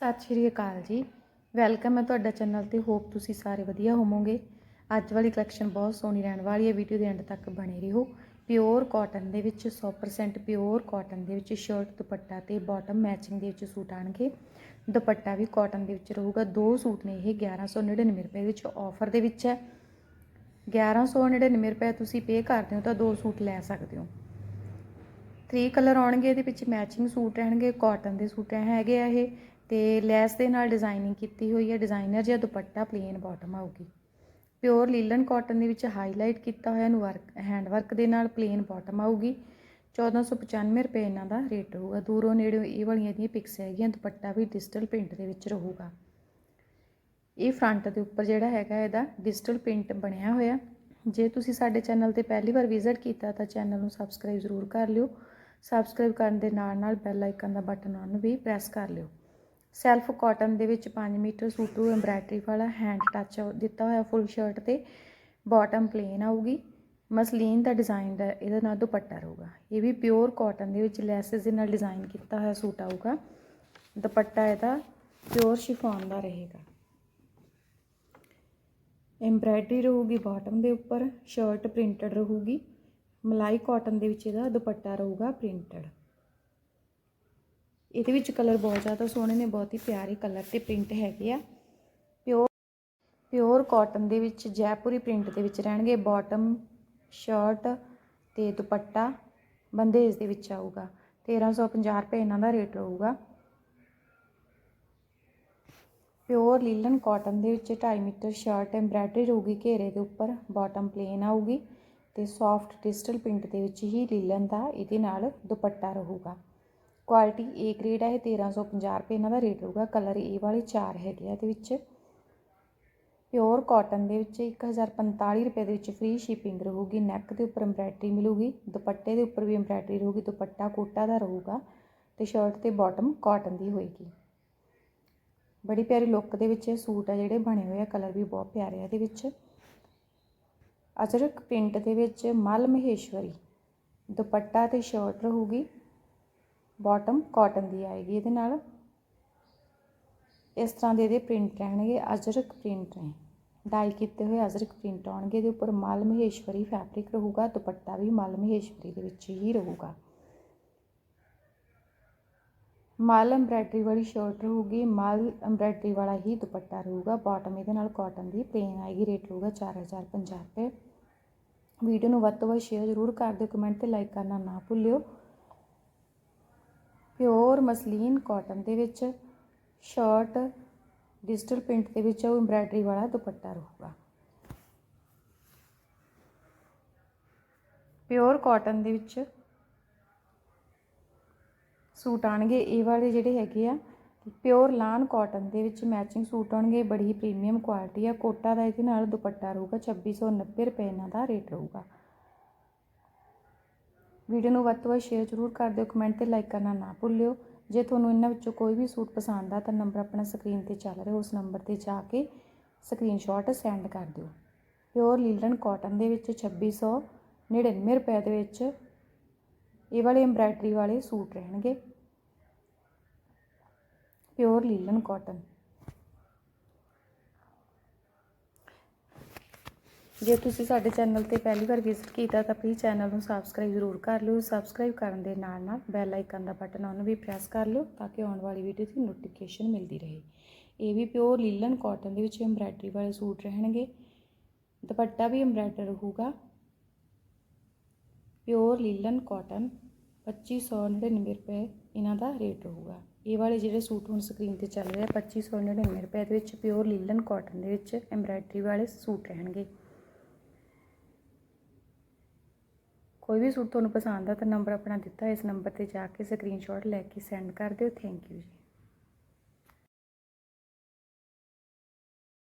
ਸਤਿ ਸ਼੍ਰੀ ਅਕਾਲ ਜੀ। ਵੈਲਕਮ ਹੈ ਤੁਹਾਡਾ ਚੈਨਲ ਤੇ। ਹੋਪ ਤੁਸੀਂ ਸਾਰੇ ਵਧੀਆ ਹੋਵੋਗੇ। ਅੱਜ ਵਾਲੀ ਕਲੈਕਸ਼ਨ ਬਹੁਤ ਸੋਹਣੀ ਰਹਿਣ ਵਾਲੀ ਹੈ। ਵੀਡੀਓ ਦੇ ਐਂਡ ਤੱਕ ਬਣੇ ਰਹੋ। ਪਿਓਰ ਕਾਟਨ ਦੇ ਵਿੱਚ 100% ਪਿਓਰ ਕਾਟਨ ਦੇ ਵਿੱਚ ਸ਼ਰਟ ਦੁਪੱਟਾ ਤੇ ਬਾਟਮ ਮੈਚਿੰਗ ਦੇ ਵਿੱਚ ਸੂਟ ਆਣਗੇ। ਦੁਪੱਟਾ ਵੀ ਕਾਟਨ ਦੇ ਵਿੱਚ ਰਹੂਗਾ। ਦੋ ਸੂਟ ਨੇ ਇਹ। 1199 ਰੁਪਏ ਵਿੱਚ ਆਫਰ ਦੇ ਵਿੱਚ ਹੈ। 1199 ਰੁਪਏ ਤੁਸੀਂ ਪੇ ਕਰਦੇ ਹੋ ਤਾਂ ਦੋ ਸੂਟ ਲੈ ਸਕਦੇ ਹੋ। ਥ੍ਰੀ ਕਲਰ ਆਉਣਗੇ। ਇਹਦੇ ਵਿੱਚ ਮੈਚਿੰਗ ਸੂਟ ਰਹਿਣਗੇ। ਕਾਟਨ ਦੇ ਸੂਟ ਹੈਗੇ ਆ ਇਹ। ਤੇ ਲੈਸ ਦੇ ਨਾਲ ਡਿਜ਼ਾਈਨਿੰਗ ਕੀਤੀ ਹੋਈ ਹੈ। ਡਿਜ਼ਾਈਨਰ ਜਿਹਾ ਦੁਪੱਟਾ ਪਲੇਨ ਬਾਟਮ ਆਊਗੀ। ਪਿਓਰ ਲੀਲਨ ਕਾਟਨ ਦੇ ਵਿੱਚ ਹਾਈਲਾਈਟ ਕੀਤਾ ਹੋਇਆ ਨੂੰ ਵਰਕ ਹੈਂਡ ਵਰਕ ਦੇ ਨਾਲ ਪਲੇਨ ਬਾਟਮ ਆਊਗੀ। 1495 ਰੁਪਏ ਇਹਨਾਂ ਦਾ ਰੇਟ ਹੋਊਗਾ ਦੂਰੋਂ ਨੇੜਿਓਂ ਇਹ ਵਾਲੀਆਂ ਦੀਆਂ ਪਿਕਸ ਹੈਗੀਆਂ। ਦੁਪੱਟਾ ਵੀ ਡਿਜੀਟਲ ਪ੍ਰਿੰਟ ਦੇ ਵਿੱਚ ਰਹੂਗਾ। ਇਹ ਫਰੰਟ ਦੇ ਉੱਪਰ ਜਿਹੜਾ ਹੈਗਾ ਇਹਦਾ ਡਿਜੀਟਲ ਪ੍ਰਿੰਟ ਬਣਿਆ ਹੋਇਆ। ਜੇ ਤੁਸੀਂ ਸਾਡੇ ਚੈਨਲ ਤੇ ਪਹਿਲੀ ਵਾਰ ਵਿਜ਼ਿਟ ਕੀਤਾ ਤਾਂ ਚੈਨਲ ਨੂੰ ਸਬਸਕ੍ਰਾਈਬ ਜ਼ਰੂਰ ਕਰ ਲਿਓ। ਸਬਸਕ੍ਰਾਈਬ ਕਰਨ ਦੇ ਨਾਲ ਨਾਲ ਬੈਲ ਆਈਕਨ ਦਾ ਬਟਨ ਆਨ ਵੀ ਪ੍ਰੈਸ ਕਰ ਲਿਓ। ਸੈਲਫ ਕਾਟਨ ਦੇ ਵਿੱਚ 5 ਮੀਟਰ ਸੂਟੂ ਐਮਬ੍ਰਾਇਡਰੀ ਵਾਲਾ ਹੈਂਡ ਟੱਚ ਦਿੱਤਾ ਹੋਇਆ ਫੁੱਲ ਸ਼ਰਟ ਤੇ। ਬਾਟਮ ਪਲੇਨ ਆਊਗੀ। ਮਸਲੀਨ ਦਾ ਡਿਜ਼ਾਈਨ ਦਾ ਇਹਦੇ ਨਾਲ ਦੁਪੱਟਾ ਰਹੂਗਾ। ਇਹ ਵੀ ਪਿਓਰ ਕਾਟਨ ਦੇ ਵਿੱਚ ਲੈਸਸ ਦੇ ਨਾਲ ਡਿਜ਼ਾਈਨ ਕੀਤਾ ਹੋਇਆ ਸੂਟ ਆਊਗਾ। ਦੁਪੱਟਾ ਇਹਦਾ ਪਿਓਰ ਸ਼ਿਫੋਨ ਦਾ ਰਹੇਗਾ। ਐਮਬ੍ਰਾਇਡਰੀ ਰਹੂਗੀ ਬਾਟਮ ਦੇ ਉੱਪਰ ਸ਼ਰਟ ਪ੍ਰਿੰਟਡ ਰਹੂਗੀ। ਮਲਾਈ ਕਾਟਨ ਦੇ ਵਿੱਚ ਇਹਦਾ ਦੁਪੱਟਾ ਰਹੂਗਾ ਪ੍ਰਿੰਟਡ ਇਹਦੇ ਵਿੱਚ ਕਲਰ ਬਹੁਤ ਜ਼ਿਆਦਾ ਸੋਹਣੇ ਨੇ, ਬਹੁਤ ਹੀ ਪਿਆਰੇ ਕਲਰ ਤੇ ਪ੍ਰਿੰਟ ਹੈਗੇ ਆ। ਪਿਓਰ ਪਿਓਰ ਕਾਟਨ ਦੇ ਵਿੱਚ ਜੈਪੁਰੀ ਪ੍ਰਿੰਟ ਦੇ ਵਿੱਚ ਰਹਿਣਗੇ ਬਾਟਮ ਸ਼ਰਟ ਤੇ ਦੁਪੱਟਾ, ਬੰਦੇਜ ਦੇ ਵਿੱਚ ਆਊਗਾ। 1350 ਰੁਪਏ ਇਹਨਾਂ ਦਾ ਰੇਟ ਰਹੂਗਾ। ਪਿਓਰ ਲੀਲਨ ਕਾਟਨ ਦੇ ਵਿੱਚ 2.5 ਮੀਟਰ ਸ਼ਰਟ ਐਮਬ੍ਰਾਇਡਰੀ ਰਹੂਗੀ ਘੇਰੇ ਦੇ ਉੱਪਰ ਬਾਟਮ ਪਲੇਨ ਆਊਗੀ ਤੇ ਸੌਫਟ ਡਿਜੀਟਲ ਪ੍ਰਿੰਟ ਦੇ ਵਿੱਚ ਹੀ ਲੀਲਨ ਦਾ ਇਹਦੇ ਨਾਲ ਦੁਪੱਟਾ ਰਹੂਗਾ। ਕੁਆਲਿਟੀ ਏ ਗ੍ਰੇਡ ਹੈ ਇਹ 1350 ਰੁਪਏ ਇਹਨਾਂ ਦਾ ਰੇਟ ਰਹੂਗਾ। ਕਲਰ ਏ ਵਾਲੇ ਚਾਰ ਹੈਗੇ ਆ ਇਹਦੇ ਵਿੱਚ। ਪਿਓਰ ਕਾਟਨ ਦੇ ਵਿੱਚ 1045 ਰੁਪਏ ਦੇ ਵਿੱਚ ਫ੍ਰੀ ਸ਼ਿਪਿੰਗ ਰਹੂਗੀ। ਨੈਕ ਦੇ ਉੱਪਰ ਐਮਬ੍ਰਾਇਡਰੀ ਮਿਲੂਗੀ। ਦੁਪੱਟੇ ਦੇ ਉੱਪਰ ਵੀ ਐਮਬ੍ਰਾਇਡਰੀ ਰਹੂਗੀ। ਦੁਪੱਟਾ ਕੋਟਾ ਦਾ ਰਹੂਗਾ ਤੇ ਸ਼ਰਟ ਤੇ ਬਾਟਮ ਕਾਟਨ ਦੀ ਹੋਏਗੀ। ਬੜੀ ਪਿਆਰੀ ਲੁੱਕ ਦੇ ਵਿੱਚ ਇਹ ਸੂਟ ਆ ਜਿਹੜੇ ਬਣੇ ਹੋਏ ਆ। ਕਲਰ ਵੀ ਬਹੁਤ ਪਿਆਰੇ ਆ ਇਹਦੇ ਵਿੱਚ। ਅਜਰਕ ਪ੍ਰਿੰਟ ਦੇ ਵਿੱਚ ਮਲ ਮਹੇਸ਼ਵਰੀ। ਦੁਪੱਟਾ ਤੇ ਸ਼ਰਟ ਰਹੂਗੀ। ਬਾਟਮ ਕਾਟਨ ਦੀ ਆਏਗੀ ਇਹਦੇ ਨਾਲ। ਇਸ ਤਰ੍ਹਾਂ ਦੇ ਇਹਦੇ ਪ੍ਰਿੰਟ ਰਹਿਣਗੇ, ਅਜਰਕ ਪ੍ਰਿੰਟ ਨੇ। ਡਾਈ ਕੀਤੇ ਹੋਏ ਅਜਰਕ ਪ੍ਰਿੰਟ ਆਉਣਗੇ, ਇਹਦੇ ਉੱਪਰ ਮਲ ਮਹੇਸ਼ਵਰੀ ਫੈਬਰਿਕ ਰਹੂਗਾ, ਦੁਪੱਟਾ ਵੀ ਮਲ ਮਹੇਸ਼ਵਰੀ ਦੇ ਵਿੱਚ ਹੀ ਰਹੂਗਾ। ਮਲ ਐਮਬ੍ਰਾਇਡਰੀ ਵਾਲੀ ਸ਼ਰਟ ਰਹੂਗੀ, ਮਲ ਐਮਬ੍ਰਾਇਡਰੀ ਵਾਲਾ ਹੀ ਦੁਪੱਟਾ ਰਹੂਗਾ ਬਾਟਮ ਇਹਦੇ ਨਾਲ ਕਾਟਨ ਦੀ ਪਲੇਨ ਆਏਗੀ ਰੇਟ ਰਹੂਗਾ 4050 ਰੁਪਏ। ਵੀਡੀਓ ਨੂੰ ਵੱਧ ਤੋਂ ਵੱਧ ਸ਼ੇਅਰ ਜ਼ਰੂਰ ਕਰ ਦਿਓ ਕਮੈਂਟ ਤੇ ਲਾਈਕ ਕਰਨਾ ਨਾ ਭੁੱਲਿਓ। ਪਿਓਰ ਮਸਲੀਨ ਕਾਟਨ ਦੇ ਵਿੱਚ, ਸ਼ਰਟ, ਡਿਜੀਟਲ ਪ੍ਰਿੰਟ ਦੇ ਵਿੱਚ, ਉਹ ਐਮਬ੍ਰਾਇਡਰੀ ਵਾਲਾ ਦੁਪੱਟਾ ਰਹੂਗਾ। ਪਿਓਰ ਕਾਟਨ ਦੇ ਵਿੱਚ ਸੂਟ ਆਣਗੇ, ਇਹ ਵਾਲੇ ਜਿਹੜੇ ਹੈਗੇ ਆ, ਪਿਓਰ ਲਾਨ ਕਾਟਨ ਦੇ ਵਿੱਚ ਮੈਚਿੰਗ ਸੂਟ ਆਉਣਗੇ ਬੜੀ ਹੀ ਪ੍ਰੀਮੀਅਮ ਕੁਆਲਿਟੀ ਆ, ਕੋਟਾ ਦਾ ਇਹਦੇ ਨਾਲ ਦੁਪੱਟਾ ਰਹੂਗਾ 2690 ਰੁਪਏ ਇਹਨਾਂ ਦਾ ਰੇਟ ਰਹੂਗਾ। ਵੀਡੀਓ ਨੂੰ ਵੱਧ ਤੋਂ ਵੱਧ ਸ਼ੇਅਰ ਜ਼ਰੂਰ ਕਰ ਦਿਓ ਕਮੈਂਟ ਤੇ ਲਾਈਕ ਕਰਨਾ ਨਾ ਭੁੱਲਿਓ। ਜੇ ਤੁਹਾਨੂੰ ਇਹਨਾਂ ਵਿੱਚੋਂ ਕੋਈ ਵੀ ਸੂਟ ਪਸੰਦ ਆ, ਤਾਂ ਨੰਬਰ ਆਪਣਾ ਸਕਰੀਨ ਤੇ ਚੱਲ ਰਿਹਾ, ਉਸ ਨੰਬਰ ਤੇ ਜਾ ਕੇ ਸਕਰੀਨਸ਼ਾਟ ਸੈਂਡ ਕਰ ਦਿਓ। ਪਿਓਰ ਲੀਲਨ ਕਾਟਨ ਦੇ ਵਿੱਚ 2699 ਰੁਪਏ ਦੇ ਵਿੱਚ ਇਹ ਵਾਲੇ ਐਮਬ੍ਰਾਇਡਰੀ ਵਾਲੇ ਸੂਟ ਰਹਿਣਗੇ। ਪਿਓਰ ਲੀਲਨ ਕਾਟਨ ਜੇ ਤੁਸੀਂ ਸਾਡੇ ਚੈਨਲ ਤੇ ਪਹਿਲੀ ਵਾਰ ਵਿਜ਼ਿਟ ਕੀਤਾ ਤਾਂ ਪਲੀਜ਼ ਚੈਨਲ ਨੂੰ ਸਬਸਕ੍ਰਾਈਬ ਜ਼ਰੂਰ ਕਰ ਲਿਓ। ਸਬਸਕ੍ਰਾਈਬ ਕਰਨ ਦੇ ਨਾਲ ਨਾਲ ਬੈਲ ਆਈਕਨ ਦਾ ਬਟਨ ਉਹਨੂੰ ਵੀ ਪ੍ਰੈਸ ਕਰ ਲਿਓ ਤਾਂ ਕਿ ਆਉਣ ਵਾਲੀ ਵੀਡੀਓ ਦੀ ਨੋਟੀਫਿਕੇਸ਼ਨ ਮਿਲਦੀ ਰਹੇ। ਇਹ ਵੀ ਪਿਓਰ ਲੀਲਨ ਕਾਟਨ ਦੇ ਵਿੱਚ ਐਮਬ੍ਰਾਇਡਰੀ ਵਾਲੇ ਸੂਟ ਰਹਿਣਗੇ। ਦੁਪੱਟਾ ਵੀ ਐਮਬ੍ਰਾਇਡਰ ਰਹੂਗਾ ਪਿਓਰ ਲੀਲਨ ਕਾਟਨ 2599 ਰੁਪਏ ਇਹਨਾਂ ਦਾ ਰੇਟ ਰਹੂਗਾ ਇਹ ਵਾਲੇ ਜਿਹੜੇ ਸੂਟ ਹੁਣ ਸਕਰੀਨ ਤੇ ਚੱਲ ਰਹੇ ਆ 2599 ਰੁਪਏ ਦੇ ਵਿੱਚ ਪਿਓਰ ਲੀਲਨ ਕਾਟਨ ਦੇ ਵਿੱਚ ਐਮਬ੍ਰਾਇਡਰੀ ਵਾਲੇ ਸੂਟ ਰਹਿਣਗੇ। ਕੋਈ ਵੀ ਸੂਟ ਤੁਹਾਨੂੰ ਪਸੰਦ ਆ ਤਾਂ ਨੰਬਰ ਆਪਣਾ ਦਿੱਤਾ ਇਸ ਨੰਬਰ ਤੇ ਜਾ ਕੇ ਸਕਰੀਨਸ਼ਾਟ ਲੈ ਕੇ ਸੈਂਡ ਕਰ ਦਿਓ। ਥੈਂਕ ਯੂ ਜੀ।